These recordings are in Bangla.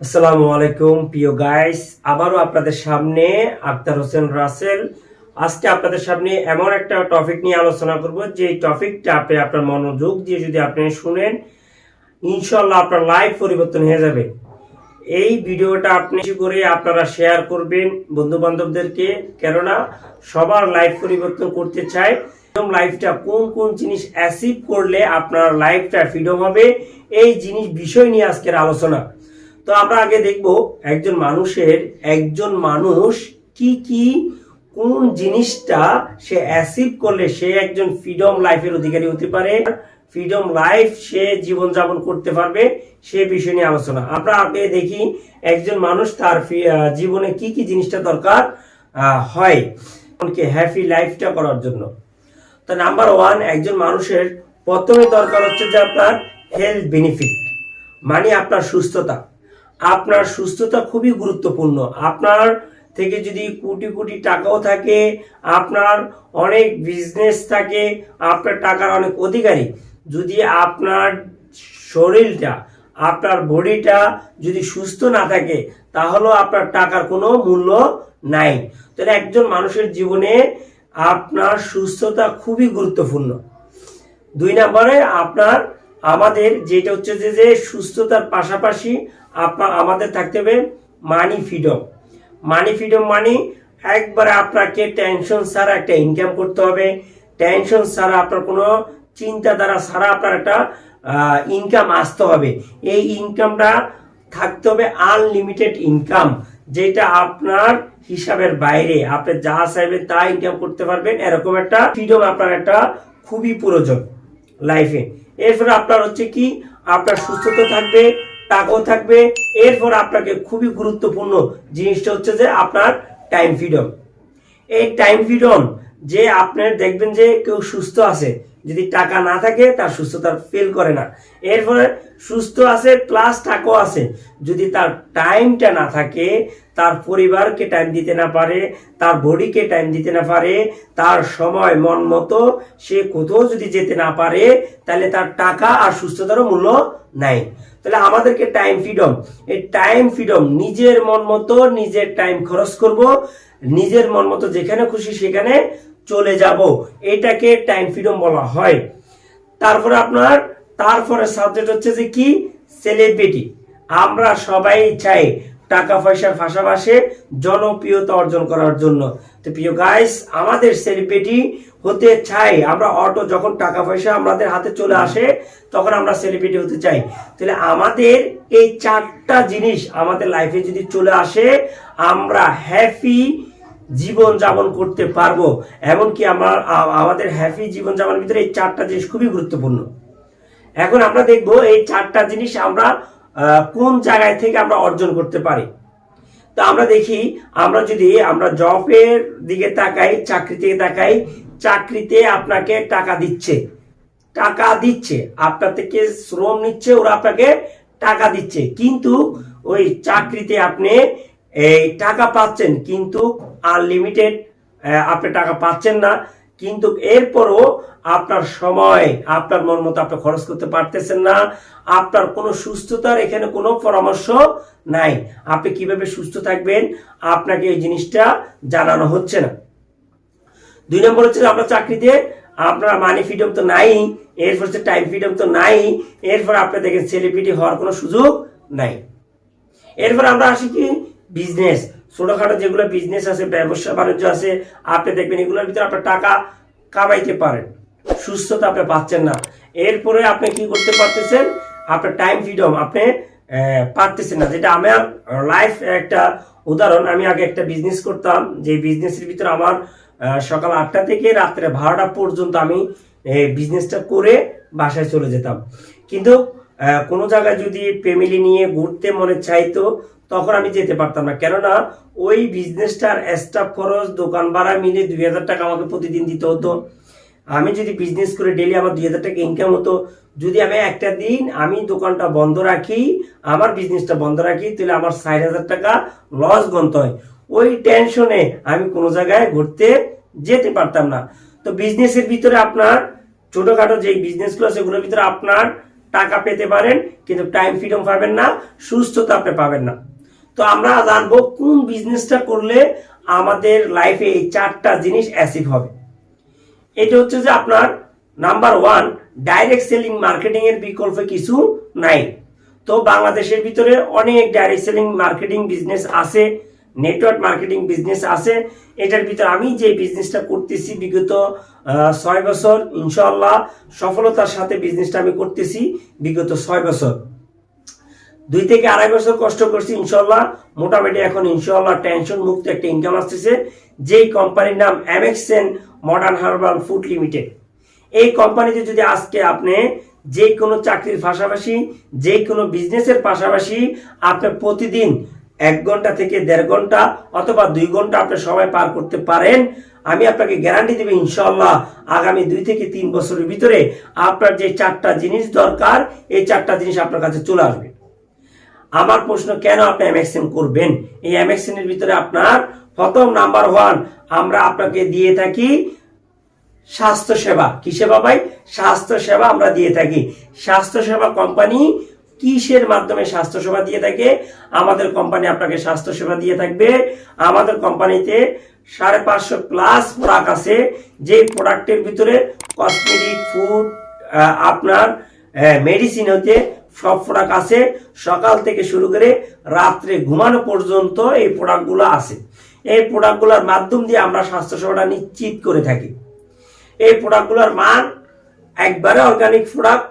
আসসালামু আলাইকুম, প্রিয় গাইস আবারও আপনাদের সামনে আক্তার হোসেন রাসেল। আজকে আপনাদের সামনে এমন একটা টপিক নিয়ে আলোচনা করব যে টপিকটা আপনি আপনার মনোযোগ দিয়ে যদি আপনি শুনেন ইনশাল্লাহ আপনার লাইফ পরিবর্তন হয়ে যাবে। এই ভিডিওটা আপনি করে আপনারা শেয়ার করবেন বন্ধু বান্ধবদেরকে কেননা সবার লাইফ পরিবর্তন করতে চায় এবং লাইফটা কোন কোন জিনিস অ্যাচিভ করলে আপনার লাইফটা ফ্রিডম হবে, এই জিনিস বিষয় নিয়ে আজকের আলোচনা। তো আমরা আগে দেখব একজন মানুষের একজন মানুষ কি কি, কোন জিনিসটা সে অ্যাসিভ করলে সে একজন ফ্রিডম লাইফের অধিকারী হতে পারে, ফ্রিডম লাইফ সে জীবন যাপন করতে পারবে, সে বিষয় নিয়ে আলোচনা। আমরা আগে দেখি একজন মানুষ তার জীবনে কি কি জিনিসটা দরকার হয় হ্যাপি লাইফটা করার জন্য। তো নাম্বার ওয়ান একজন মানুষের প্রথমে দরকার হচ্ছে যে আপনার হেলথ বেনিফিট মানে আপনার সুস্থতা। আপনার সুস্থতা খুবই গুরুত্বপূর্ণ। আপনার থেকে যদি কোটি কোটি টাকাও থাকে, আপনার অনেক বিজনেস থাকে, আপনার টাকার অনেক অধিকারী। যদি আপনার শরীরটা, আপনার বডিটা যদি সুস্থ না থাকে, তাহলেও আপনার টাকার কোনো মূল্য নাই। তাহলে একজন মানুষের জীবনে আপনার সুস্থতা খুবই গুরুত্বপূর্ণ। দুই নম্বরে আপনার, আমাদের যেটা হচ্ছে যে সুস্থতার পাশাপাশি আপনার আমাদের থাকতে হবে মানি ফ্রিডম মানি ফ্রিডম মানে একবারে আপনাকে টেনশন ছাড়া একটা ইনকাম করতে হবে। টেনশন ছাড়া আপনার কোনো চিন্তাধারা ছাড়া আপনার একটা ইনকাম আসতে হবে। এই ইনকামটা থাকতে হবে আনলিমিটেড ইনকাম যেটা আপনার হিসাবের বাইরে। আপনি যা চাইবেন তা ইনকাম করতে পারবেন। এরকম একটা ফ্রিডম আপনার একটা খুবই প্রয়োজন লাইফে এরপরে আপনার হচ্ছে কি, আপনার সুস্থতা থাকবে টাকাও থাকবে। এরপর আপনাকে খুবই গুরুত্বপূর্ণ জিনিসটা হচ্ছে যে আপনার টাইম ফ্রিডম এই টাইম ফ্রিডম যে আপনার দেখবেন যে কেউ সুস্থ আছে, যদি টাকা না থাকে তার সুস্থতা ফেল করে না। এরপরে সুস্থ আছে প্লাস টাকাও আছে। যদি তার টাইমটা না থাকে, তার পরিবারকে টাইম দিতে না পারে, তার বডিকে টাইম দিতে না পারে, তার সময়, মন মতো সে কোথাও যদি যেতে না পারে, তাহলে তার টাকা আর সুস্থতারও মূল্য নাই। তাহলে আমাদেরকে টাইম ফ্রিডম এই টাইম ফ্রিডম নিজের মন মতো নিজের টাইম খরচ করব, নিজের মন মতো যেখানে খুশি সেখানে চলে যাব। এটাকে টাইম ফ্রিডম বলা হয়। তারপরে আপনার, তারপরে সাবজেক্ট হচ্ছে যে কি? সেলিব্রিটি আমরা সবাই চাই টাকা পয়সার পাশাপাশি জনপ্রিয়তা অর্জন করার জন্য। তো প্রিয় গাইস আমাদের সেলিব্রিটি হতে চাই। আমরা অটো যখন টাকা পয়সা আমাদের হাতে চলে আসে, তখন আমরা সেলিব্রিটি হতে চাই। তাহলে আমাদের এই চারটা জিনিস আমাদের লাইফে যদি চলে আসে, আমরা হ্যাপি জীবন যাপন করতে পারব। এমনকি আমার আমাদের হ্যাপি জীবন যাপনের ভিতরে এই চারটা জিনিস খুবই গুরুত্বপূর্ণ। এখন আমরা দেখব এই চারটা জিনিস আমরা কোন জায়গায় থেকে আমরা অর্জন করতে পারি। তো আমরা দেখি, আমরা যদি আমরা জবের দিকে তাকাই চাকরিতে তাকাই, চাকরিতে আপনাকে টাকা দিচ্ছে। টাকা দিচ্ছে। আপনার থেকে শ্রম নিচ্ছে, ওরা আপনাকে টাকা দিচ্ছে। কিন্তু ওই চাকরিতে আপনি, এই টাকা পাচ্ছেন, কিন্তু আনলিমিটেড আপনি টাকা পাচ্ছেন না। কিন্তু এরপরও আপনার সময়, আপনার মন মতো আপনি খরচ করতে পারতেছেন না, আপনার কোনো সুস্থতার এখানে কোনো পরামর্শ নাই। আপনি কীভাবে সুস্থ থাকবেন? আপনাকে এই জিনিসটা জানানো হচ্ছে না। দুই নম্বর হচ্ছে আপনার চাকরিতে আপনার মানি ফ্রিডম তো নাই, এরপর হচ্ছে টাইম ফ্রিডম তো নাই, এরপর আপনি দেখেন সেলিব্রিটি হওয়ার কোনো সুযোগ নাই। এরপর আমরা আসি কি? বিজনেস ছোটখাটো যেগুলো বিজনেস আছে, ব্যবসা, বাণিজ্য আছে, আপনি দেখবেন এগুলোর ভিতরে আপনার টাকা কামাইতে পারেন। সুস্থতা আপনি পাচ্ছেন না। এরপরে আপনি কি করতে পারতেছেন? আপনার টাইম ফ্রিডম আপনি পারতেছেন না। যেটা আমার লাইফ একটা উদাহরণ, আমি আগে একটা বিজনেস করতাম, যে বিজনেসের ভিতরে আমার সকাল আটটা থেকে রাত্রে বারোটা পর্যন্ত আমি বিজনেসটা করে বাসায় চলে যেতাম। কিন্তু কোনো জায়গায় যদি ফ্যামিলি নিয়ে ঘুরতে মনে চাইতো, তখন আমি যেতে পারতাম না। কেননা, ওই বিজনেসটার স্টাফ খরচ, দোকান ভাড়া মিলে দুই হাজার টাকা আমাকে প্রতিদিন দিতে হতো। আমি যদি বিজনেস করে ডেলি আমার দুই হাজার টাকা ইনকাম হতো, যদি আমি একটা দিন আমি দোকানটা বন্ধ রাখি, আমার বিজনেসটা বন্ধ রাখি, তাহলে আমার ষাট হাজার টাকা লস গন্ত হয়। ওই টেনশনে আমি কোনো জায়গায় ঘুরতে যেতে পারতাম না। তো বিজনেসের ভিতরে আপনার ছোটখাটো যে বিজনেসগুলো সেগুলোর ভিতরে আপনার টাকা পেতে পারেন, কিন্তু টাইম ফ্রিডম পাবেন না, সুস্থতা আপনি পাবেন না। তো আমরা জানব কোন বিজনেসটা করলে আমাদের লাইফে এই চারটা জিনিস অ্যাসিভ হবে। এটা হচ্ছে যে আপনার number one direct selling marketing এর বিকল্প কিছু নাই। তো বাংলাদেশের ভিতরে অনেক ডাইরেক্ট সেলিং মার্কেটিং বিজনেস আছে। নেটওয়ার্ক মার্কেটিং বিজনেস আছে। এটার ভিতরে আমি যে বিজনেসটা করতেছি বিগত ছয় বছর ইনশাল্লাহ সফলতার সাথে বিজনেসটা আমি করতেছি বিগত ছয় বছর। দুই থেকে আড়াই বছর কষ্ট করছি ইনশাল্লাহ মোটামুটি এখন ইনশাল্লাহ টেনশন মুক্ত একটা ইনকাম আসতেছে। যেই কোম্পানির নাম Amexen modern herbal food limited এই কোম্পানিতে যদি আজকে আপনি যে কোনো চাকরির পাশাপাশি যে কোনো বিজনেসের পাশাপাশি আপনি প্রতিদিন এক ঘণ্টা থেকে দেড় ঘণ্টা অথবা দুই ঘণ্টা আপনি সময় পার করতে পারেন। আমি আপনাকে গ্যারান্টি দেবো ইনশাল্লাহ আগামী দুই থেকে তিন বছরের ভিতরে আপনার যে চারটা জিনিস দরকার, এই চারটা জিনিস আপনার কাছে চলে আসবে। আমার প্রশ্ন, কেন আপনি এমএক্সএন করবেন? এই এমএক্সএন এর ভিতরে আপনার প্রথম নাম্বার ওয়ান আমরা আপনাকে দিয়ে থাকি স্বাস্থ্য সেবা কি সেবা ভাই? স্বাস্থ্য সেবা আমরা দিয়ে থাকি। স্বাস্থ্য সেবা কোম্পানি কিসের মাধ্যমে স্বাস্থ্য সেবা দিয়ে থাকে? আমাদের কোম্পানি আপনাকে স্বাস্থ্য সেবা দিয়ে থাকবে। আমাদের কোম্পানিতে সাড়ে পাঁচশো প্লাস প্রোডাক্ট আছে। যে প্রোডাক্টের ভিতরে কসমেটিক ফুড আপনার মেডিসিন হতে সব প্রোডাক্ট আছে। সকাল থেকে শুরু করে রাত্রে ঘুমানো পর্যন্ত এই প্রোডাক্টগুলো আছে। এই প্রোডাক্টগুলোর মাধ্যম দিয়ে আমরা স্বাস্থ্যসেবাটা নিশ্চিত করে থাকি। এই প্রোডাক্টগুলোর মান একবারে অর্গানিক প্রোডাক্ট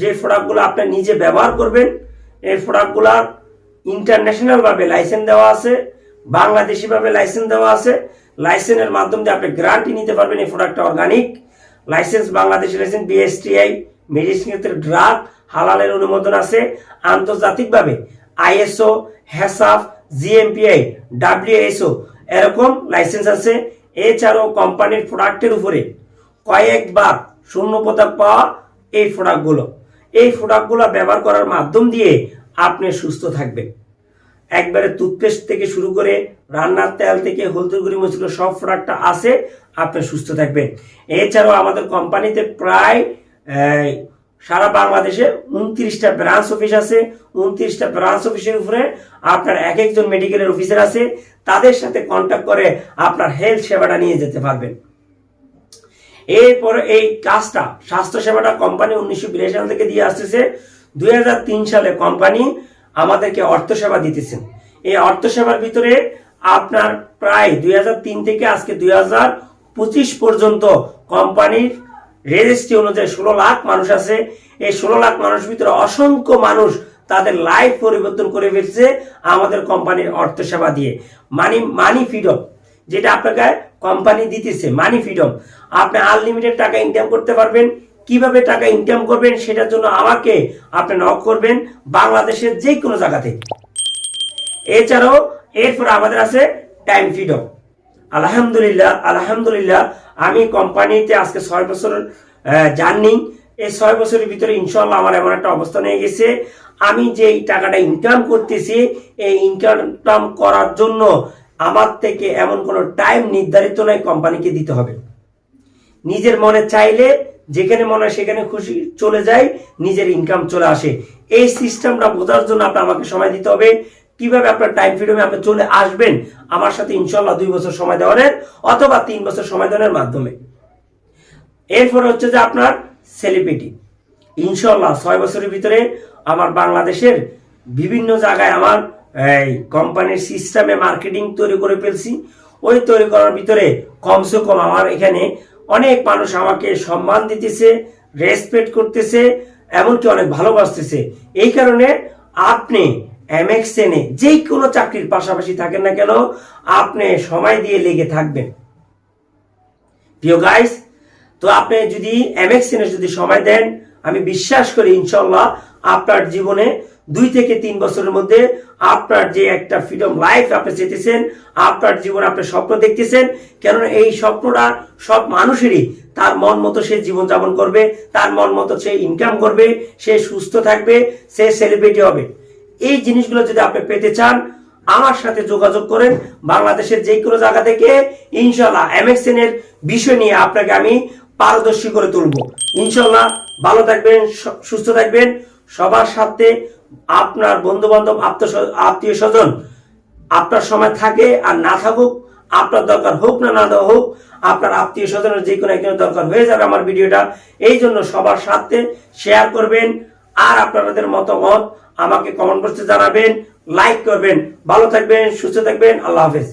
যে প্রোডাক্টগুলো আপনি নিজে ব্যবহার করবেন, এই প্রোডাক্টগুলোর ইন্টারন্যাশনাল ভাবে লাইসেন্স দেওয়া আছে বাংলাদেশি ভাবে লাইসেন্স দেওয়া আছে। লাইসেন্সের মাধ্যমে আপনি গ্যারান্টি নিতে পারবেন এই প্রোডাক্টটা organic licence Bangladeshi licence BSTI medicine ক্ষেত্রে ড্রাগ হালালের অনুমোদন আছে। আন্তর্জাতিকভাবে আইএসও হ্যাসাফ জিএমপিআই ডাব্লিউএসও এরকম লাইসেন্স আছে। এছাড়াও কোম্পানির প্রোডাক্টের উপরে কয়েকবার শূন্য পদক পাওয়া এই প্রোডাক্টগুলো এই প্রোডাক্টগুলো ব্যবহার করার মাধ্যম দিয়ে আপনি সুস্থ থাকবেন। একবারে টুথপেস্ট থেকে শুরু করে রান্নার তেল থেকে হলদি গুঁড়ি মশলা সব প্রোডাক্টটা আছে, আপনি সুস্থ থাকবেন। এছাড়াও আমাদের কোম্পানিতে প্রায় সারা বাংলাদেশে উনত্রিশটা ব্রাঞ্চ অফিস আছে। উনত্রিশটা ব্রাঞ্চ অফিসের উপরে আপনার এক একজন মেডিকেলের অফিসার আছে। তাদের সাথে কন্ট্যাক্ট করে আপনার হেলথ সেবাটা নিয়ে যেতে পারবেন। এরপরে এই কাজটা স্বাস্থ্য সেবাটা কোম্পানি উনিশশো বিরাশি সাল থেকে দিয়ে আসতেছে। দুই সালে কোম্পানি আমাদেরকে অর্থ সেবা দিতেছেন এই অর্থ সেবার ভিতরে আপনার প্রায় দুই থেকে আজকে দুই হাজার পঁচিশ পর্যন্ত কোম্পানির রেজিস্ট্রি অনুযায়ী ষোলো লাখ মানুষ আছে। এই ষোলো লাখ মানুষ ভিতরে অসংখ্য মানুষ তাদের লাইফ পরিবর্তন করে ফেলছে আমাদের কোম্পানির অর্থ সেবা দিয়ে। Money money freedom. যেটা আপনাকে কোম্পানি দিতেছে মানি ফ্রিডম আপনি আনলিমিটেড টাকা ইনকাম করতে পারবেন। কীভাবে টাকা ইনকাম করবেন সেটার জন্য আমাকে আপনি নক করবেন বাংলাদেশের যে কোনো জায়গা থেকে এছাড়াও এরপর আমাদের আছে টাইম ফ্রিডম আলহামদুলিল্লাহ আলহামদুলিল্লাহ, আমি কোম্পানিতে আজকে ছয় বছর জার্নি এই ছয় বছরের ভিতরে ইনশাল্লাহ আমার এমন একটা অবস্থা নিয়ে গেছে। আমি যে টাকাটা ইনকাম করতেছি, এই ইনকাম করার জন্য আমার থেকে এমন কোনো টাইম নির্ধারিত নয় কোম্পানিকে দিতে হবে। নিজের মনে চাইলে, যেখানে মনে হয় সেখানে খুশি চলে যায় নিজের ইনকাম চলে আসে। এই সিস্টেমটা বোঝার জন্য আপনার আমাকে সময় দিতে হবে। কীভাবে আপনার টাইম ফ্রিডমে আপনি চলে আসবেন, আমার সাথে ইনশাল্লাহ দুই বছর সময় দেওয়ার অথবা তিন বছর সময় দেওয়ার মাধ্যমে। এরপর হচ্ছে যে আপনার সেলিব্রিটি ইনশাল্লাহ ছয় বছরের ভিতরে আমার বাংলাদেশের বিভিন্ন জায়গায় আমার এই কোম্পানির সিস্টেমে মার্কেটিং তৈরি করে ফেলছি। ওই তৈরি করার ভিতরে কমসে কম আমার এখানে অনেক মানুষ আমাকে সম্মান দিতেছে রেসপেক্ট করতেছে, এমনকি অনেক ভালোবাসতেছে। এই কারণে আপনি এমএক্সএনে যে কোনো চাকরির পাশাপাশি থাকেন না কেন, আপনি সময় দিয়ে লেগে থাকবেন। প্রিয় গাইস তো আপনি যদি এমএক্সএনে যদি সময় দেন, আমি বিশ্বাস করি ইনশাল্লাহ আপনার জীবনে দুই থেকে তিন বছরের মধ্যে আপনার যে একটা ফ্রিডম লাইফ আপনি চেতেছেন আপনার জীবন আপনি স্বপ্ন দেখতেছেন, কেননা এই স্বপ্নটা সব মানুষেরই। তার মন মতো সে জীবন যাপন করবে, তার মন মতো সে ইনকাম করবে, সে সুস্থ থাকবে, সে সেলিব্রিটি হবে। এই জিনিসগুলো যদি আপনি পেতে চান, আমার সাথে যোগাযোগ করেন বাংলাদেশের যে কোনো জায়গা থেকে। ইনশাল্লাহ এমএক্সএন এর বিষয় নিয়ে আপনাকে আমি পারদর্শী করে তুলব। ইনশাল্লাহ ভালো থাকবেন সুস্থ থাকবেন। সবার সাথে আপনার বন্ধু বান্ধব আত্মীয় স্বজন আপনার সময় থাকে আর না থাকুক, আপনার দরকার হোক না না হোক, আপনার আত্মীয় স্বজনের যে কোনো একজনের দরকার হয়ে যাবে আমার ভিডিওটা। এই জন্য সবার সাথে শেয়ার করবেন আর আপনাদের মতামত আমাকে কমেন্ট বক্সে জানাবেন লাইক করবেন। ভালো থাকবেন, সুস্থ থাকবেন, আল্লাহ হাফেজ।